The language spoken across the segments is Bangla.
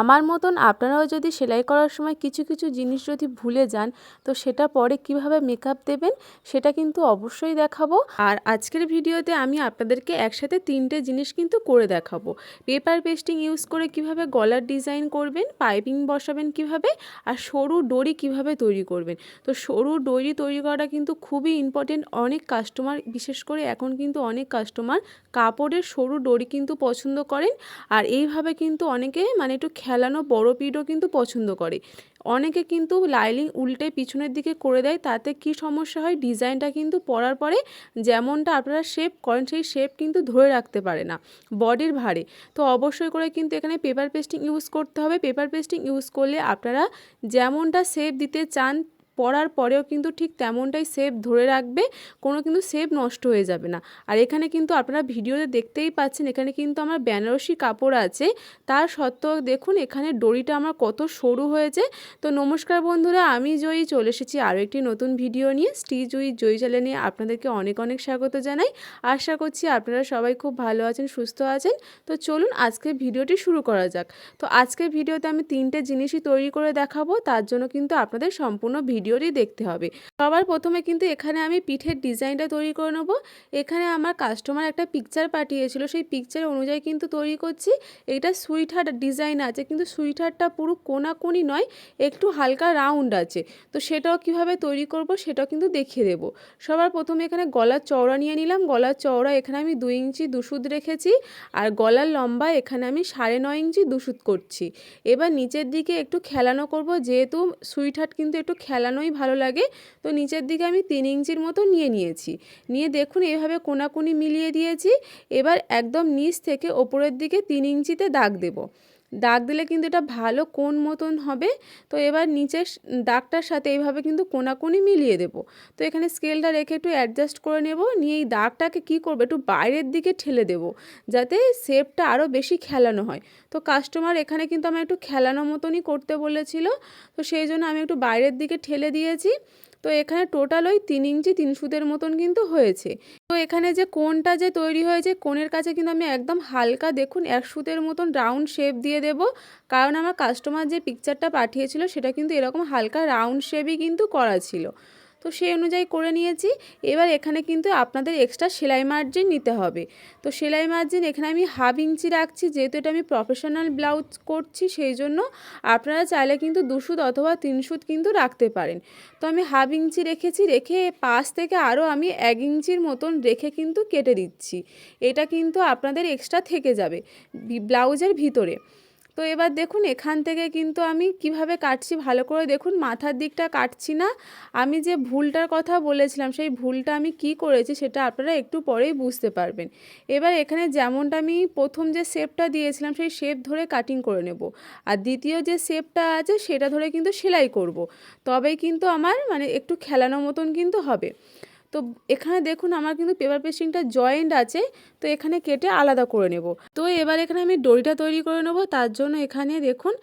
আমার মতন আপনারাও যদি সেলাই করার সময় কিছু কিছু জিনিস যদি ভুলে যান, তো সেটা পরে কীভাবে মেকআপ দেবেন, সেটা কিন্তু অবশ্যই দেখাবো। আর আজকের ভিডিওতে আমি আপনাদেরকে একসাথে তিনটে জিনিস কিন্তু করে দেখাবো। পেপার পেস্টিং ইউজ করে কীভাবে গলার ডিজাইন করবেন পাইপিং বসাবেন কীভাবে, আর সরু ডরি কীভাবে তৈরি করবেন। তো সরু ডরি তৈরি করাটা কিন্তু খুবই ইম্পর্টেন্ট অনেক কাস্টমার বিশেষ করে এখন কিন্তু অনেক কাস্টমার কাপড়ের সরু ডরি কিন্তু পছন্দ করেন। আর এইভাবে কিন্তু অনেকে মানে একটু খেলানো বড় পিঠও কিন্তু পছন্দ করে। অনেকে কিন্তু লাইলিং উল্টে পিছনের দিকে করে দেয়, তাতে কি সমস্যা হয়? ডিজাইনটা কিন্তু পরার পরে যেমনটা আপনারা শেপ করেন, সেই শেপ কিন্তু ধরে রাখতে পারে না বডির ভারে। তো অবশ্যই করে কিন্তু এখানে পেপার পেস্টিং ইউজ করতে হবে। পেপার পেস্টিং ইউজ করলে আপনারা যেমনটা শেপ দিতে চান পরার পরেও কিন্তু ঠিক তেমনটাই সেপ ধরে রাখবে, কোনো কিন্তু সেপ নষ্ট হয়ে যাবে না। আর এখানে কিন্তু আপনারা ভিডিওতে দেখতেই পাচ্ছেন, এখানে কিন্তু আমার বেনারসি কাপড় আছে। তার সত্ত্বেও দেখুন, এখানে দড়িটা আমার কত সরু হয়েছে। তো নমস্কার বন্ধুরা, আমি জয়ী চলে এসেছি আরও একটি নতুন ভিডিও নিয়ে। স্টি জয়ী জয়ী নিয়ে আপনাদেরকে অনেক অনেক স্বাগত জানাই। আশা করছি আপনারা সবাই খুব ভালো আছেন, সুস্থ আছেন। তো চলুন আজকের ভিডিওটি শুরু করা যাক। তো আজকে ভিডিওতে আমি তিনটে জিনিসই তৈরি করে দেখাবো। তার জন্য কিন্তু আপনাদের সম্পূর্ণ ভিডিও ভিডিওটি দেখতে হবে। সবার প্রথমে কিন্তু এখানে আমি পিঠের ডিজাইনটা তৈরি করে নেব। এখানে আমার কাস্টমার একটা পিকচার পাঠিয়েছিল। সেই পিকচার অনুযায়ী কিন্তু তৈরি করছি। এটা সুইট হার্ট ডিজাইন আছে, কিন্তু সুইট হার্টটা পুরো কোনাকুনি নয়, একটু হালকা রাউন্ড আছে। তো সেটাও কীভাবে তৈরি করব সেটাও কিন্তু দেখিয়ে দেব। সবার প্রথমে এখানে গলার চওড়া নিয়ে নিলাম। গলার চওড়া এখানে আমি দুই ইঞ্চি দুসুদ রেখেছি আর গলার লম্বা এখানে আমি সাড়ে নয় ইঞ্চি দুসুদ করছি। এবার নিচের দিকে একটু খেলানো করব, যেহেতু সুইট হার্ট কিন্তু একটু খেলানো বানানোই ভালো লাগে? তো নিচের দিকে আমি তিন ইঞ্চির মতো নিয়ে নিয়েছি। নিয়ে দেখুন এভাবে কোনাকুনি মিলিয়ে দিয়েছি। এবার একদম নিচ থেকে ওপরের দিকে তিন ইঞ্চিতে দাগ দেবো। দাগ দিলে কিন্তু এটা ভালো কোন মতন হবে। তো এবার নিচের দাগটার সাথে এইভাবে কিন্তু কোনাকুনি মিলিয়ে দেব। তো এখানে স্কেলটা রেখে একটু অ্যাডজাস্ট করে নেব। নিয়ে এই দাগটাকে কি করব, একটু বাইরের দিকে ঠেলে দেব, যাতে শেপটা আরও বেশি খেলানো হয়। তো কাস্টমার এখানে কিন্তু আমার একটু খেলানো মতনই করতে বলেছিল। তো সেই জন্য আমি একটু বাইরের দিকে ঠেলে দিয়েছি। তো এখানে টোটাল ওই তিন ইঞ্চি তিন সুদের মতন কিন্তু হয়েছে। তো এখানে যে কোনটা যে তৈরি হয়েছে, কোণের কাছে কিন্তু আমি একদম হালকা দেখুন এক সুদের মতন রাউন্ড শেপ দিয়ে দেব। কারণ আমার কাস্টমার যে পিকচারটা পাঠিয়েছিল, সেটা কিন্তু এরকম হালকা রাউন্ড শেপই কিন্তু করা ছিল। তো সেই অনুযায়ী করে নিয়েছি। এবার এখানে কিন্তু আপনাদের এক্সট্রা সেলাই মার্জিন নিতে হবে। তো সেলাই মার্জিন এখানে আমি হাফ ইঞ্চি রাখছি, যেহেতু এটা আমি প্রফেশনাল ব্লাউজ করছি, সেই জন্য আপনারা চাইলে কিন্তু দুশুদ অথবা তিন সুদ কিন্তু রাখতে পারেন। তো আমি হাফ ইঞ্চি রেখেছি, রেখে পাশ থেকে আরও আমি এক ইঞ্চির মতন রেখে কিন্তু কেটে দিচ্ছি। এটা কিন্তু আপনাদের এক্সট্রা থেকে যাবে ব্লাউজের ভিতরে। তো এবার দেখুন, এখান থেকে কিন্তু আমি কীভাবে কাটছি ভালো করে দেখুন, মাথার দিকটা কাটছি না। আমি যে ভুলটার কথা বলেছিলাম, সেই ভুলটা আমি কি করেছি সেটা আপনারা একটু পরেই বুঝতে পারবেন। এবার এখানে যেমনটা আমি প্রথম যে শেপটা দিয়েছিলাম, সেই শেপ ধরে কাটিং করে নেব। আর দ্বিতীয় যে শেপটা আছে, সেটা ধরে কিন্তু সেলাই করব। তবেই কিন্তু আমার মানে একটু খেলানো মতন কিন্তু হবে। তো এখানে দেখুন আমার কিন্তু পেপার পেস্টিংটা জয়েন্ট আছে, তো এখানে কেটে আলাদা করে নেব। তো এবার এখানে আমি দড়িটা তৈরি করে নেব, তার জন্য এখানে দেখুন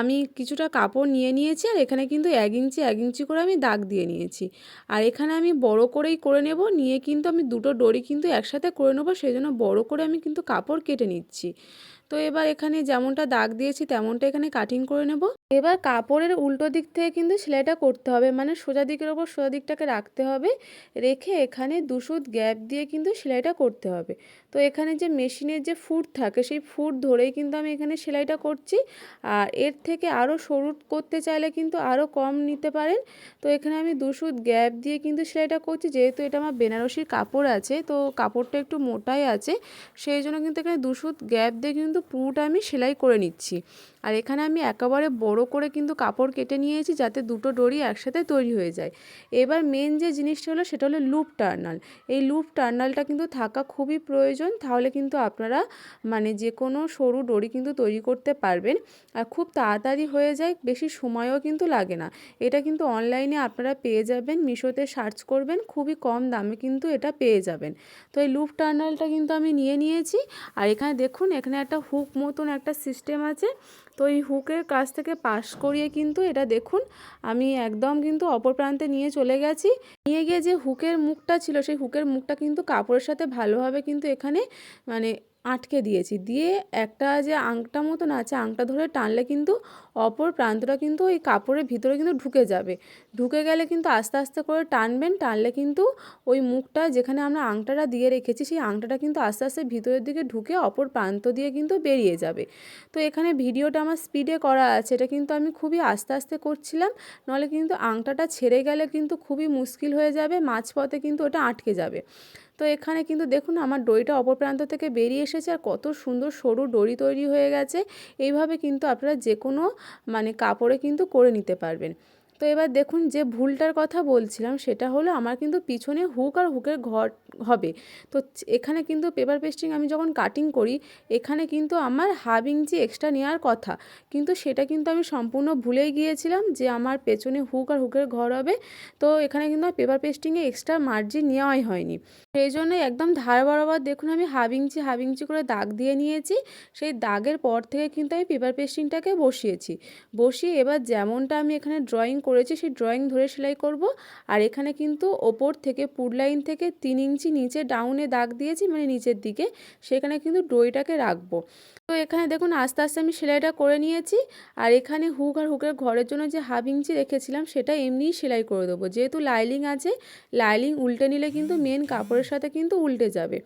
আমি কিছুটা কাপড় নিয়ে নিয়েছি, আর এখানে কিন্তু এক ইঞ্চি এক ইঞ্চি করে আমি দাগ দিয়ে নিয়েছি। আর এখানে আমি বড় করেই করে নেব, নিয়ে কিন্তু আমি দুটো দড়ি কিন্তু একসাথে করে নেব সেই জন্য বড়ো করে আমি কিন্তু কাপড় কেটে নিচ্ছি। তো এবার এখানে যেমনটা দাগ দিয়েছি তেমনটা এখানে কাটিং করে নেব। এবার কাপড়ের উল্টো দিক থেকে কিন্তু সেলাইটা করতে হবে মানে সোজা দিকের ওপর সোজা দিকটাকে রাখতে হবে। রেখে এখানে দুশুদ গ্যাপ দিয়ে কিন্তু সেলাইটা করতে হবে। তো এখানে যে মেশিনের যে ফুট থাকে, সেই ফুট ধরেই কিন্তু আমি এখানে সেলাইটা করছি। আর এর থেকে আরও সরু করতে চাইলে কিন্তু আরও কম নিতে পারেন। তো এখানে আমি দুশুদ গ্যাপ দিয়ে কিন্তু সেলাইটা করছি, যেহেতু এটা আমার বেনারসির কাপড় আছে, তো কাপড়টা একটু মোটাই আছে। সেই জন্য কিন্তু এখানে দুশুদ গ্যাপ দিয়ে কিন্তু পুরোটা আমি সেলাই করে নিচ্ছি। আর এখানে আমি একেবারে বড় করে কিন্তু কাপড় কেটে নিয়েছি যাতে দুটো ডরি একসাথে তৈরি হয়ে যায়। এবার মেন যে জিনিসটা হলো সেটা হলো লুপ টার্নাল। এই লুপ টার্নালটা কিন্তু থাকা খুবই প্রয়োজন। তাহলে কিন্তু আপনারা মানে যে কোনো সরু ডরি কিন্তু তৈরি করতে পারবেন। আর খুব তাড়াতাড়ি হয়ে যায়, বেশি সময়ও কিন্তু লাগে না। এটা কিন্তু অনলাইনে আপনারা পেয়ে যাবেন, মিশোতে সার্চ করবেন, খুবই কম দামে কিন্তু এটা পেয়ে যাবেন। তো এই লুপ টার্নালটা কিন্তু আমি নিয়ে নিয়েছি। আর এখানে দেখুন, এখানে একটা হুক মতন একটা সিস্টেম আছে। তো এই হুকের কাছ থেকে পাশ করিয়ে কিন্তু এটা দেখুন, আমি একদম কিন্তু অপর প্রান্তে নিয়ে চলে গেছি। নিয়ে গিয়ে যে হুকের মুখটা ছিল, সেই হুকের মুখটা কিন্তু কাপড়ের সাথে ভালোভাবে কিন্তু এখানে মানে আটকে দিয়েছি। দিয়ে একটা যে আংটা মতন আছে, আংটা ধরে টানলে কিন্তু অপর প্রান্তটা কিন্তু ওই কাপড়ের ভিতরে কিন্তু ঢুকে যাবে। ঢুকে গেলে কিন্তু আস্তে আস্তে করে টানবেন, টানলে কিন্তু ওই মুখটা যেখানে আমরা আংটাটা দিয়ে রেখেছি, সেই আংটাটা কিন্তু আস্তে আস্তে ভিতরের দিকে ঢুকে অপর প্রান্ত দিয়ে কিন্তু বেরিয়ে যাবে। তো এখানে ভিডিওটা আমার স্পিডে করা আছে, এটা কিন্তু আমি খুবই আস্তে আস্তে করছিলাম, নাহলে কিন্তু আংটাটা ছেড়ে গেলে কিন্তু খুবই মুশকিল হয়ে যাবে, মাঝপথে কিন্তু ওটা আটকে যাবে। তো এখানে কিন্তু দেখুন আমার দড়িটা অপর প্রান্ত থেকে বেরিয়ে এসেছে আর কত সুন্দর সরু দড়ি তৈরি হয়ে গেছে। এইভাবে কিন্তু আপনারা যে কোনো মানে কাপড়ে কিন্তু করে নিতে পারবেন। তো এবার দেখুন যে ভুলটার কথা বলছিলাম, সেটা হলো আমার কিন্তু পিছনে হুক আর হুকের ঘর হবে। তো এখানে কিন্তু পেপার পেস্টিং আমি যখন কাটিং করি, এখানে কিন্তু আমার হাফ ইঞ্চি এক্সট্রা নেওয়ার কথা। কিন্তু সেটা কিন্তু আমি সম্পূর্ণ ভুলেই গিয়েছিলাম যে আমার পেছনে হুক আর হুকের ঘর হবে। তো এখানে কিন্তু আমার পেপার পেস্টিংয়ে এক্সট্রা মার্জিন নেওয়াই হয়নি। সেই জন্য একদম ধার বরাবর দেখুন আমি হাফ ইঞ্চি হাফ ইঞ্চি করে দাগ দিয়ে নিয়েছি। সেই দাগের পর থেকে কিন্তু আমি পেপার পেস্টিংটাকে বসিয়েছি। বসিয়ে এবার যেমনটা আমি এখানে ড্রয়িং করেছি সেই ড্রয়িং ধরে সেলাই করব। আর এখানে কিন্তু ওপর থেকে, পুর লাইন থেকে তিন ইঞ্চি নিচে ডাউনে দাগ দিয়েছি মানে নিচের দিকে। সেখানে কিন্তু ডইটাকে রাখব। তো এখানে দেখুন, আস্তে আস্তে আমি সেলাইটা করে নিয়েছি। আর এখানে হুক আর হুকের ঘরের জন্য যে হাফ ইঞ্চি রেখেছিলাম, সেটা এমনিই সেলাই করে দেবো। যেহেতু লাইলিং আছে লাইলিং উল্টে নিলে কিন্তু মেন কাপড়ের সাথে কিন্তু উল্টে যাবে।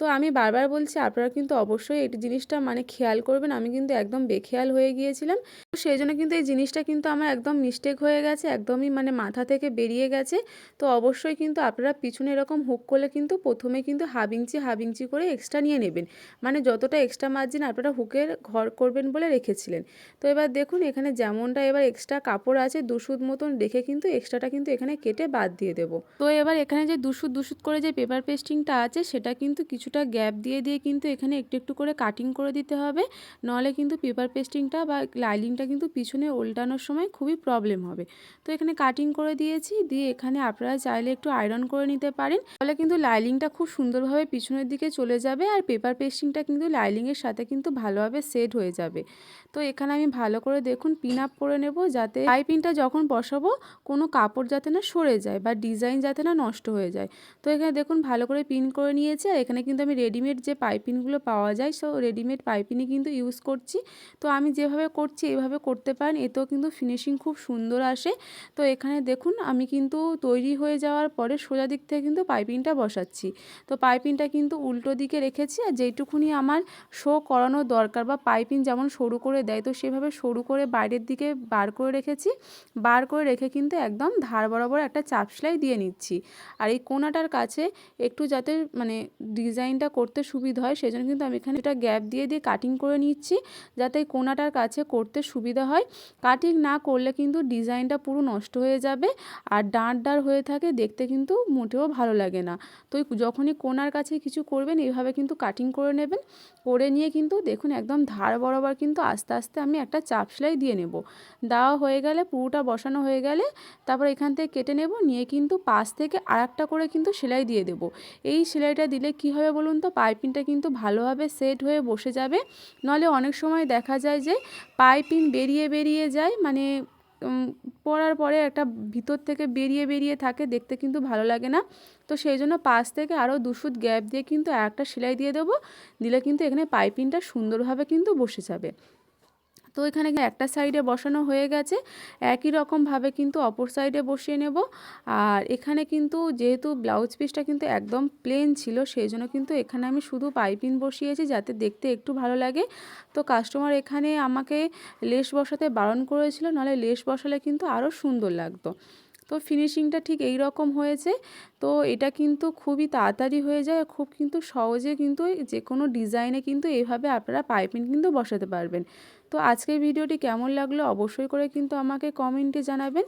তো আমি বারবার বলছি, আপনারা কিন্তু অবশ্যই এই জিনিসটা মানে খেয়াল করবেন। আমি কিন্তু একদম বেখেয়াল হয়ে গিয়েছিলাম। তো সেই জন্য কিন্তু এই জিনিসটা কিন্তু আমার একদম মিস্টেক হয়ে গেছে, একদমই মানে মাথা থেকে বেরিয়ে গেছে। তো অবশ্যই কিন্তু আপনারা পিছনে এরকম হুক করলে কিন্তু প্রথমে কিন্তু হাফ ইঞ্চি করে এক্সট্রা নিয়ে নেবেন। মানে যতটা এক্সট্রা মার্জিন আপনারা হুকের ঘর করবেন বলে রেখেছিলেন। তো এবার দেখুন, এখানে যেমনটা এবার এক্সট্রা কাপড় আছে দুশুদ মতন রেখে কিন্তু এক্সট্রাটা কিন্তু এখানে কেটে বাদ দিয়ে দেবো। তো এবার এখানে যে দুশুদ দুশুদ করে যে পেপার পেস্টিংটা আছে, সেটা কিন্তু কিছু কিছুটা গ্যাপ দিয়ে দিয়ে কিন্তু এখানে একটু একটু করে কাটিং করে দিতে হবে। নাহলে কিন্তু পেপার পেস্টিংটা বা লাইলিংটা কিন্তু পিছনে উল্টানোর সময় খুবই প্রবলেম হবে। তো এখানে কাটিং করে দিয়েছি, দিয়ে এখানে আপনারা চাইলে একটু আয়রন করে নিতে পারেন। তাহলে কিন্তু লাইলিংটা খুব সুন্দরভাবে পিছনের দিকে চলে যাবে আর পেপার পেস্টিংটা কিন্তু লাইলিংয়ের সাথে কিন্তু ভালোভাবে সেট হয়ে যাবে। তো এখানে আমি ভালো করে দেখুন পিন আপ করে নেব যাতে পাইপিংটা যখন বসাবো কোনো কাপড় যাতে না সরে যায় বা ডিজাইন যাতে না নষ্ট হয়ে যায়। তো এখানে দেখুন ভালো করে পিন করে নিয়েছি আর এখানে কিন্তু আমি রেডিমেড যে পাইপিনগুলো পাওয়া যায় সো রেডিমেড পাইপিনই কিন্তু ইউজ করছি। তো আমি যেভাবে করছি, এভাবে করতে পারেন, এতেও কিন্তু ফিনিশিং খুব সুন্দর আসে। তো এখানে দেখুন, আমি কিন্তু তৈরি হয়ে যাওয়ার পরে সোজা দিক থেকে কিন্তু পাইপিংটা বসাচ্ছি। তো পাইপিংটা কিন্তু উল্টো দিকে রেখেছি, আর যেইটুকুনি আমার শো করানোর দরকার বা পাইপিং যেমন সরু করে দেয়, তো সেভাবে সরু করে বাইরের দিকে বার করে রেখেছি। বার করে রেখে কিন্তু একদম ধার বরাবর একটা চাপ সেলাই দিয়ে নিচ্ছি। আর এই কোনাটার কাছে একটু যাতে মানে ডিজাইনটা করতে সুবিধা হয়, সেজন্য কিন্তু আমি এখানে এটা গ্যাপ দিয়ে দিয়ে কাটিং করে নিচ্ছি, যাতে কোনাটার কাছে করতে সুবিধা হয়। কাটিং না করলে কিন্তু ডিজাইনটা পুরো নষ্ট হয়ে যাবে আর ডাঁট ডাঁড় হয়ে থাকে, দেখতে কিন্তু মোটেও ভালো লাগে না। তো যখনই কোনার কাছে কিছু করবেন এইভাবে কিন্তু কাটিং করে নেবেন। করে নিয়ে কিন্তু দেখুন, একদম ধার বরাবর কিন্তু আস্তে আস্তে আমি একটা চাপ সেলাই দিয়ে নেব। দেওয়া হয়ে গেলে, পুরোটা বসানো হয়ে গেলে, তারপর এখান থেকে কেটে নেব, নিয়ে কিন্তু পাশ থেকে আর করে কিন্তু সেলাই দিয়ে দেব। এই সেলাইটা দিলে কি হবে বলুন তো, পাইপিংটা কিন্তু ভালোভাবে সেট হয়ে বসে যাবে। নলে অনেক সময় দেখা যায় যে পাইপিন বেরিয়ে বেরিয়ে যায় মানে পরার পরে একটা ভিতর থেকে বেরিয়ে বেরিয়ে থাকে, দেখতে কিন্তু ভালো লাগে না। তো সেই জন্য পাশ থেকে আরও দুশুদ গ্যাপ দিয়ে কিন্তু একটা সেলাই দিয়ে দেবো, দিলে কিন্তু এখানে পাইপিংটা সুন্দরভাবে কিন্তু বসে যাবে। তো এখানে একটা সাইডে বসানো হয়ে গেছে। একই রকমভাবে কিন্তু অপর সাইডে বসিয়ে নেব। আর এখানে কিন্তু যেহেতু ব্লাউজ পিসটা কিন্তু একদম প্লেন ছিল, সেই জন্য কিন্তু এখানে আমি শুধু পাইপিং বসিয়েছি যাতে দেখতে একটু ভালো লাগে। তো কাস্টমার এখানে আমাকে লেস বসাতে বারণ করেছিল, নাহলে লেস বসালে কিন্তু আরও সুন্দর লাগতো। তো ফিনিশিংটা ঠিক এই রকম হয়েছে। তো এটা কিন্তু খুবই তাড়াতাড়ি হয়ে যায়, খুব কিন্তু সহজে কিন্তু যে কোনো ডিজাইনে কিন্তু এইভাবে আপনারা পাইপিং কিন্তু বসাতে পারবেন। তো আজকের ভিডিওটি কেমন লাগল অবশ্যই করে কিন্তু আমাকে কমেন্টে জানাবেন,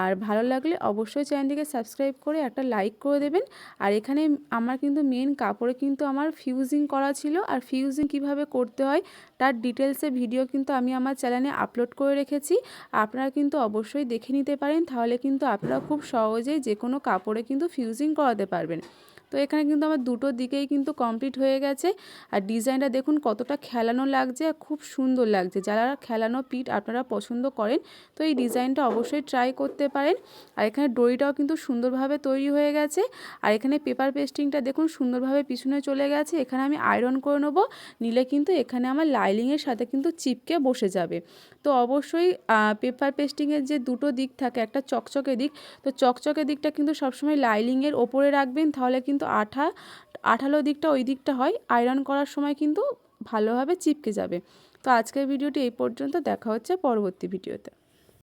আর ভালো লাগলে অবশ্যই চ্যানেলটিকে সাবস্ক্রাইব করে একটা লাইক করে দেবেন, আর এখানে আমার কিন্তু মেন কাপড়ে কিন্তু আমার ফিউজিং করা ছিল, আর ফিউজিং কীভাবে করতে হয় তার ডিটেলসে ভিডিও কিন্তু আমি আমার চ্যানেলে আপলোড করে রেখেছি, আপনারা কিন্তু অবশ্যই দেখে নিতে পারেন, তাহলে কিন্তু আপনারা খুব সহজেই যে কোনো কাপড়ে কিন্তু ফিউজিং করাতে পারবেন তো এখানে কিন্তু আমার দুটো দিকেই কিন্তু কমপ্লিট হয়ে গেছে। আর ডিজাইনটা দেখুন কতটা খেলানো লাগছে আর খুব সুন্দর লাগছে। যারা খেলানো পিঠ আপনারা পছন্দ করেন, তো এই ডিজাইনটা অবশ্যই ট্রাই করতে পারেন। আর এখানে দড়িটাও কিন্তু সুন্দরভাবে তৈরি হয়ে গেছে। আর এখানে পেপার পেস্টিংটা দেখুন সুন্দরভাবে পিছনে চলে গেছে। এখানে আমি আয়রন করে নেব, নিলে কিন্তু এখানে আমার লাইলিংয়ের সাথে কিন্তু চিপকে বসে যাবে। তো অবশ্যই পেপার পেস্টিংয়ের যে দুটো দিক থাকে, একটা চকচকে দিক, তো চকচকে দিকটা কিন্তু সবসময় লাইলিংয়ের ওপরে রাখবেন, তাহলে কিন্তু আঠা, আঠালো দিকটা ওই দিকটা হয়। আয়রন করার সময় কিন্তু ভালোভাবে চিপকে যাবে। তো আজকের ভিডিওটি এই পর্যন্ত। দেখা হচ্ছে পরবর্তী ভিডিওতে।